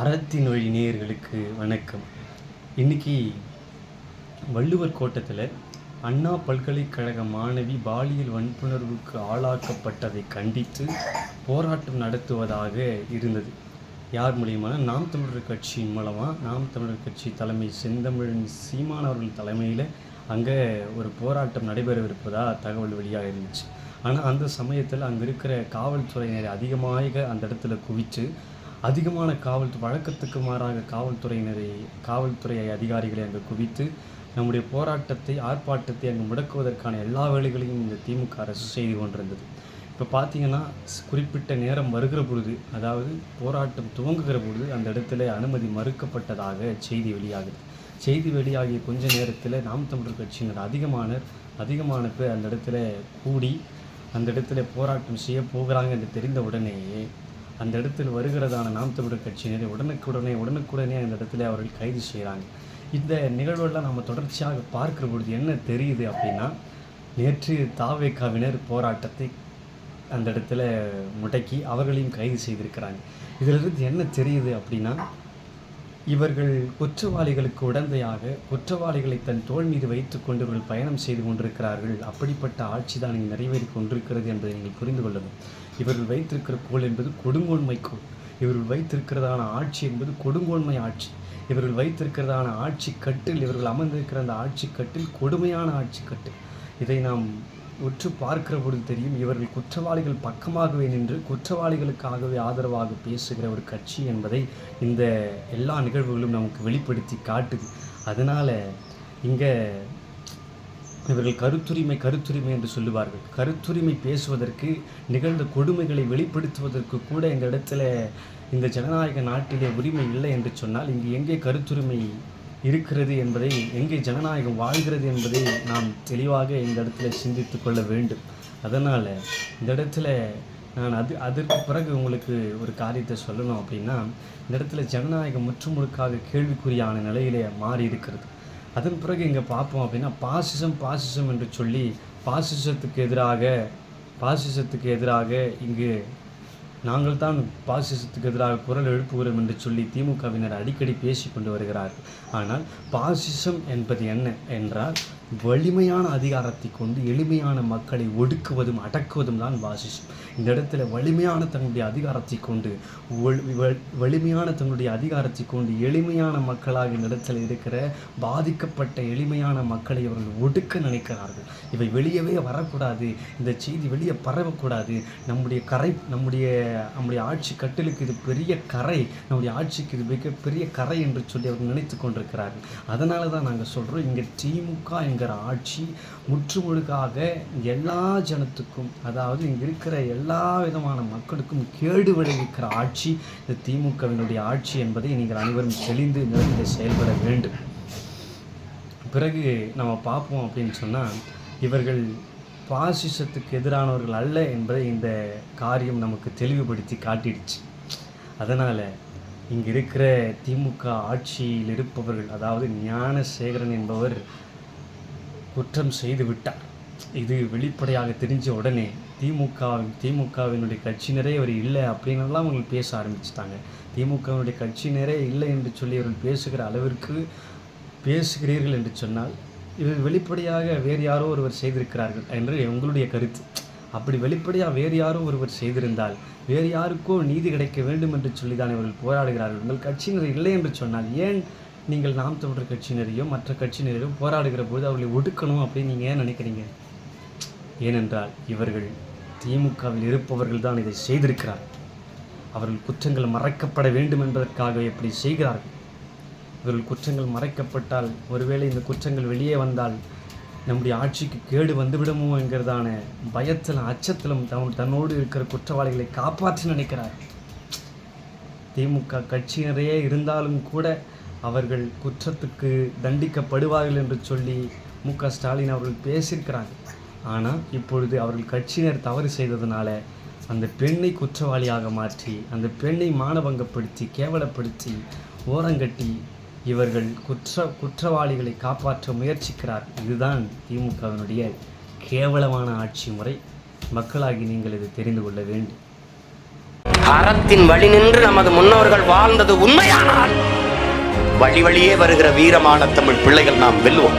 அறத்தின் வழி நேயர்களுக்கு வணக்கம். இன்னைக்கு வள்ளுவர் கோட்டத்தில் அண்ணா பல்கலைக்கழக மாணவி பாலியல் வன்புணர்வுக்கு ஆளாக்கப்பட்டதை கண்டித்து போராட்டம் நடத்துவதாக இருந்தது. யார் மூலியமான நாம் தமிழர் கட்சியின் மூலமாக நாம் தமிழர் கட்சி தலைமை செந்தமிழன் சீமான் அவர்கள் தலைமையில் அங்கே ஒரு போராட்டம் நடைபெறவிருப்பதாக தகவல் வெளியாக இருந்துச்சு. ஆனால் அந்த சமயத்தில் அங்கே இருக்கிற காவல்துறையினர் அதிகமாக அந்த இடத்துல குவித்து அதிகமான காவல் வழக்கத்துக்கு மாறாக காவல்துறையினரை காவல்துறை அதிகாரிகளை அங்கு குவித்து நம்முடைய போராட்டத்தை ஆர்ப்பாட்டத்தை அங்கு முடக்குவதற்கான எல்லா வேலைகளையும் இந்த திமுக அரசு செய்து கொண்டிருந்தது. இப்போ பார்த்தீங்கன்னா குறிப்பிட்ட நேரம் வருகிற பொழுது அதாவது போராட்டம் துவங்குகிற பொழுது அந்த இடத்துல அனுமதி மறுக்கப்பட்டதாக செய்தி வெளியாகுது. செய்தி வெளியாகிய கொஞ்ச நேரத்தில் நாம் தமிழர் கட்சியினர் அதிகமான அதிகமான பேர் அந்த இடத்துல கூடி அந்த இடத்துல போராட்டம் செய்ய போகிறாங்க என்று தெரிந்த உடனேயே அந்த இடத்தில் வருகிறதான நாம் தமிழர் கட்சியினரை உடனுக்குடனே உடனுக்குடனே அந்த இடத்துல அவர்கள் கைது செய்கிறாங்க. இந்த நிகழ்வெல்லாம் நம்ம தொடர்ச்சியாக பார்க்கிற பொழுது என்ன தெரியுது அப்படின்னா நேற்று தாவேக்காவினர் போராட்டத்தை அந்த இடத்துல முடக்கி அவர்களையும் கைது செய்திருக்கிறாங்க. இதிலிருந்து என்ன தெரியுது அப்படின்னா இவர்கள் குற்றவாளிகளுக்கு உடந்தையாக குற்றவாளிகளை தன் தோல் மீது வைத்துக்கொண்டு இவர்கள் பயணம் செய்து கொண்டிருக்கிறார்கள். அப்படிப்பட்ட ஆட்சி தான் இங்கே நிறைவேறி கொண்டிருக்கிறது என்பதை நீங்கள் புரிந்து கொள்ளணும் இவர்கள் வைத்திருக்கிற கோல் என்பது கொடுங்கோன்மை கோல் இவர்கள் வைத்திருக்கிறதான ஆட்சி என்பது கொடுங்கோன்மை ஆட்சி. இவர்கள் வைத்திருக்கிறதான ஆட்சி கட்டில் இவர்கள் அமர்ந்திருக்கிற அந்த ஆட்சி கட்டில் கொடுமையான ஆட்சி கட்டு இதை நாம் உற்று பார்க்கிற பொழுது தெரியும் இவர்கள் குற்றவாளிகள் பக்கமாகவே நின்று குற்றவாளிகளுக்காகவே ஆதரவாக பேசுகிற ஒரு கட்சி என்பதை இந்த எல்லா நிகழ்வுகளும் நமக்கு வெளிப்படுத்தி காட்டுது. அதனால் இங்கே இவர்கள் கருத்துரிமை கருத்துரிமை என்று சொல்லுவார்கள். கருத்துரிமை பேசுவதற்கு நிகழ்ந்த கொடுமைகளை வெளிப்படுத்துவதற்கு கூட இந்த இடத்துல இந்த ஜனநாயக நாட்டிலே உரிமை இல்லை என்று சொன்னால் இங்கு எங்கே கருத்துரிமை இருக்கிறது என்பதை எங்கே ஜனநாயகம் வாழ்கிறது என்பதை நாம் தெளிவாக இந்த இடத்துல சிந்தித்து கொள்ள வேண்டும். அதனால் இந்த இடத்துல நான் அது அதற்கு பிறகு உங்களுக்கு ஒரு காரியத்தை சொல்லணும் அப்படின்னா இந்த இடத்துல ஜனநாயகம் முற்று முழுக்காக கேள்விக்குறியான நிலையிலே மாறி இருக்கிறது. அதன் பிறகு இங்கே பார்ப்போம் அப்படின்னா பாசிசம் பாசிசம் என்று சொல்லி பாசிசத்துக்கு எதிராக பாசிசத்துக்கு எதிராக இங்கு நாங்கள் தான் பாசிசத்துக்கு எதிராக குரல் எழுப்புகிறோம் என்று சொல்லி திமுகவினர் அடிக்கடி பேசி கொண்டு வருகிறார்கள். ஆனால் பாசிசம் என்பது என்ன என்றால் வலிமையான அதிகாரத்தை கொண்டு எளிமையான மக்களை ஒடுக்குவதும் அடக்குவதும் தான் வாசிஷம். இந்த இடத்துல வலிமையான தன்னுடைய அதிகாரத்தை கொண்டு வலிமையான தன்னுடைய அதிகாரத்தை கொண்டு எளிமையான மக்களாக இந்த இடத்துல இருக்கிற பாதிக்கப்பட்ட எளிமையான மக்களை அவர்கள் ஒடுக்க நினைக்கிறார்கள். இவை வெளியவே வரக்கூடாது. இந்த செய்தி வெளியே பரவக்கூடாது. நம்முடைய கரை நம்முடைய நம்முடைய ஆட்சி கட்டிலுக்கு இது பெரிய கரை நம்முடைய ஆட்சிக்கு இது மிக பெரிய கரை என்று சொல்லி அவர்கள் நினைத்து கொண்டிருக்கிறார்கள். அதனால தான் நாங்கள் சொல்கிறோம் இங்கே திமுக என்கிற ஆட்சி முற்றுமுழுக்காக எல்லா ஜனத்துக்கும் அதாவது இங்கே இருக்கிற எல்லா விதமான மக்களுக்கும் கேடு விளைவிக்கிற ஆட்சி இந்த திமுகவினுடைய ஆட்சி என்பதை நீங்கள் அனைவரும் தெளிந்து நிறைந்து செயல்பட வேண்டும். பிறகு நம்ம பார்ப்போம் அப்படின்னு சொன்னால் இவர்கள் பாசிசத்துக்கு எதிரானவர்கள் அல்ல என்பதை இந்த காரியம் நமக்கு தெளிவுபடுத்தி காட்டிடுச்சு. அதனால் இங்கே இருக்கிற திமுக ஆட்சியில் இருப்பவர்கள் அதாவது ஞானசேகரன் என்பவர் குற்றம் செய்து விட்டார் இது வெளிப்படையாக தெரிஞ்ச உடனே திமுக திமுகவினுடைய கட்சியினரே அவர் இல்லை அப்படின்னுலாம் அவங்க பேச ஆரம்பிச்சிட்டாங்க. திமுகவினுடைய கட்சியினரே இல்லை என்று சொல்லி அவர்கள் பேசுகிற அளவிற்கு பேசுகிறீர்கள் என்று சொன்னால் இது வெளிப்படையாக வேறு யாரோ ஒருவர் செய்திருக்கிறார்கள் என்று உங்களுடைய கருத்து. அப்படி வெளிப்படையாக வேறு யாரோ ஒருவர் செய்திருந்தால் வேறு யாருக்கோ நீதி கிடைக்க வேண்டும் என்று சொல்லி தான் இவர்கள் போராடுகிறார்கள். உங்கள் கட்சியினர் இல்லை என்று சொன்னால் ஏன் நீங்கள் நாம் தமிழர் கட்சியினரையோ மற்ற கட்சியினரையோ போராடுகிற போது அவர்களை ஒடுக்கணும் அப்படின்னு நீங்கள் ஏன் நினைக்கிறீங்க? ஏனென்றால் இவர்கள் திமுகவில் இருப்பவர்கள் தான் இதை செய்திருக்கிறார். அவர்கள் குற்றங்கள் மறைக்கப்பட வேண்டும் என்பதற்காக எப்படி செய்கிறார்கள். இவர்கள் குற்றங்கள் மறைக்கப்பட்டால் ஒருவேளை இந்த குற்றங்கள் வெளியே வந்தால் நம்முடைய ஆட்சிக்கு கேடு வந்துவிடுமோ என்கிறதான பயத்திலும் அச்சத்திலும் தன் தன்னோடு இருக்கிற குற்றவாளிகளை காப்பாற்றி நினைக்கிறார் திமுக கட்சியினரையே இருந்தாலும் கூட அவர்கள் குற்றத்துக்கு தண்டிக்கப்படுவார்கள் என்று சொல்லி மு க. ஸ்டாலின் அவர்கள் பேசியிருக்கிறாங்க. ஆனால் இப்பொழுது அவர்கள் கட்சியினர் தவறு செய்ததுனால அந்த பெண்ணை குற்றவாளியாக மாற்றி அந்த பெண்ணை மானபங்கப்படுத்தி கேவலப்படுத்தி ஓரங்கட்டி இவர்கள் குற்ற குற்றவாளிகளை காப்பாற்ற முயற்சிக்கிறார். இதுதான் திமுகவினுடைய கேவலமான ஆட்சி முறை. மக்களாகி நீங்கள் இதை தெரிந்து கொள்ள வேண்டும். அறத்தின் வழி நின்று நமது முன்னோர்கள் வாழ்ந்தது உண்மையானால் வழி வழியே வருகிற வீரமான தமிழ் பிள்ளைகள் நாம் வெல்லுவோம்